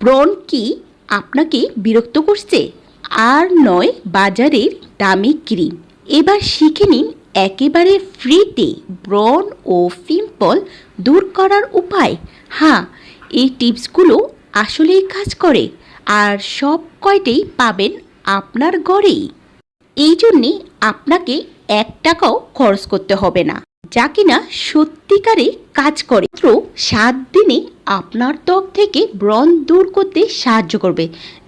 ব্রণ কি আপনাকে বিরক্ত করছে? আর নয়, বাজারের দামি ক্রিম। এবার শিখে নিন একেবারে ফ্রিতে ব্রণ ও পিম্পল দূর করার উপায়। হ্যাঁ এই টিপসগুলো আসলেই কাজ করে আর সব কয়টাই পাবেন আপনার ঘরেই। এই জন্যে আপনাকে এক টাকাও খরচ করতে হবে না। যা কিনা সত্যিকারে কাজ করে। মাত্র সাত দিনে আপনার ত্বক থেকে ব্রণ দূর করতে সাহায্য করবে,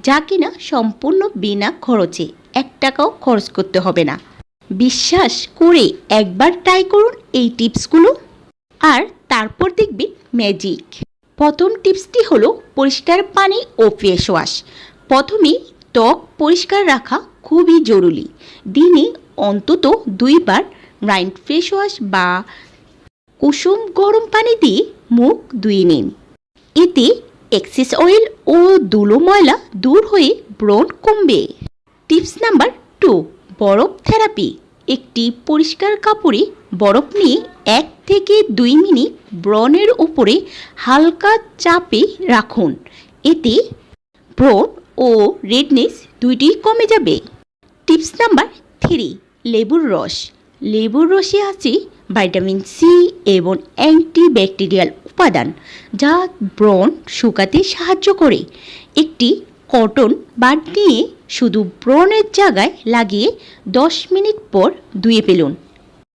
যা কিনা সম্পূর্ণ বিনা খরচে এক টাকাও খরচ করতে হবে না। বিশ্বাস করে একবার ট্রাই করুন এই টিপসগুলো। আর তারপর দেখবেন ম্যাজিক প্রথম টিপসটি হলো পরিষ্কার পানি ও ফেস ওয়াশ প্রথমে ত্বক পরিষ্কার রাখা খুবই জরুরি। দিনে অন্তত দুইবার রাইন্ড ফেস ওয়াশ বা কুসুম গরম পানি দিয়ে মুখ ধুয়ে নিন। এতে এক্সেস অয়েল ও ধুলো ময়লা দূর হয়ে ব্রণ কমবে। টিপস নাম্বার টু, বরফ থেরাপি। একটি পরিষ্কার কাপড়ে বরফ নিয়ে এক থেকে দুই মিনিট ব্রণের উপরে হালকা চাপে রাখুন। এতে ব্রণ ও রেডনেস দুইটি কমে যাবে। টিপস নাম্বার থ্রি, লেবুর রস। লেবুর রসে আছে ভাইটামিন সি এবং অ্যান্টিব্যাকটেরিয়াল উপাদান, যা ব্রণ শুকাতে সাহায্য করে। একটি কটন বাদ নিয়ে শুধু ব্রণের জায়গায় লাগিয়ে দশ মিনিট পর ধুয়ে ফেলুন।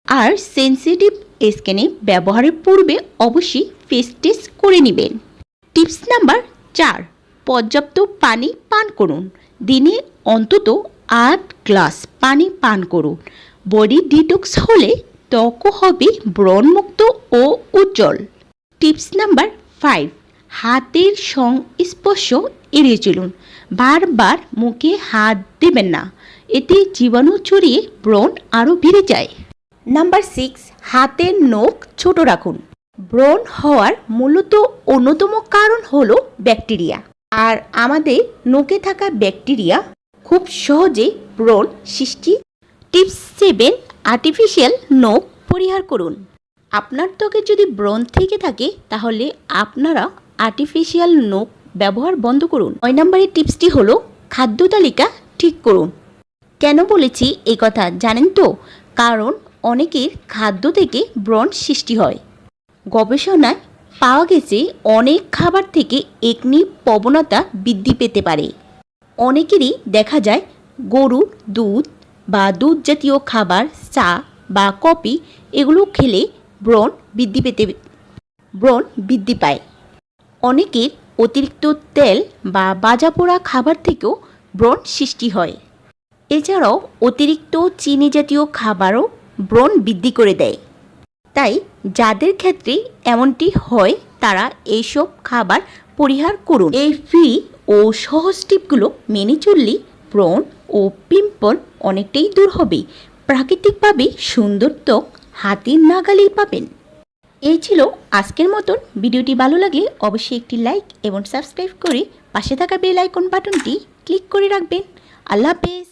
আর সেন্সিটিভ স্কিনে ব্যবহারের পূর্বে অবশ্যই ফেস টেস্ট করে নেবেন। টিপস নাম্বার চার, পর্যাপ্ত পানি পান করুন। দিনে অন্তত আট গ্লাস পানি পান করুন। বডি ডিটক্স হলে ত্বকও হবে ব্রণমুক্ত ও উজ্জ্বল। টিপস নাম্বার ফাইভ, হাতের সংস্পর্শ এড়িয়ে চলুন। বারবার মুখে হাত দেবেন না, এতে জীবাণু ছড়িয়ে ব্রণ আরও বেড়ে যায়। নাম্বার সিক্স, হাতের নখ ছোট রাখুন। ব্রণ হওয়ার মূলত অন্যতম কারণ হলো ব্যাকটেরিয়া। আর আমাদের নখে থাকা ব্যাকটেরিয়া খুব সহজে ব্রণ সৃষ্টি, টিপস সেভেন, আর্টিফিশিয়াল নখ পরিহার করুন। আপনার ত্বকে যদি ব্রণ থেকে থাকে, তাহলে আপনারা আর্টিফিশিয়াল নখ ব্যবহার বন্ধ করুন। নয় নম্বরের টিপসটি হলো, খাদ্য তালিকা ঠিক করুন। কেন বলেছি এই কথা জানেন তো? কারণ অনেকের খাদ্য থেকে ব্রণ সৃষ্টি হয়। গবেষণায় পাওয়া গেছে, অনেক খাবার থেকে একনি প্রবণতা বৃদ্ধি পেতে পারে। অনেকেরই দেখা যায় গরুর দুধ বা দুধ জাতীয় খাবার, চা বা কফি এগুলো খেলে ব্রণ বৃদ্ধি পেতে, ব্রণ বৃদ্ধি পায়। অনেকের অতিরিক্ত তেল বা বাজা পোড়া খাবার থেকেও ব্রণ সৃষ্টি হয়। এছাড়াও অতিরিক্ত চিনি জাতীয় খাবারও ব্রণ বৃদ্ধি করে দেয়। তাই যাদের ক্ষেত্রে এমনটি হয়, তারা এইসব খাবার পরিহার করুন। এই ফ্রি ও সহজ টিপগুলো মেনে চললে ব্রণ ও পিম্পল অনেকটাই দূর হবে। প্রাকৃতিকভাবে সুন্দর ত্বক হাতের নাগালেই পাবেন। এই ছিল আজকের মতন। ভিডিওটি ভালো লাগলে অবশ্যই একটি লাইক এবং সাবস্ক্রাইব করে পাশে থাকা বেল আইকন বাটনটি ক্লিক করে রাখবেন। আল্লাহ হাফেজ।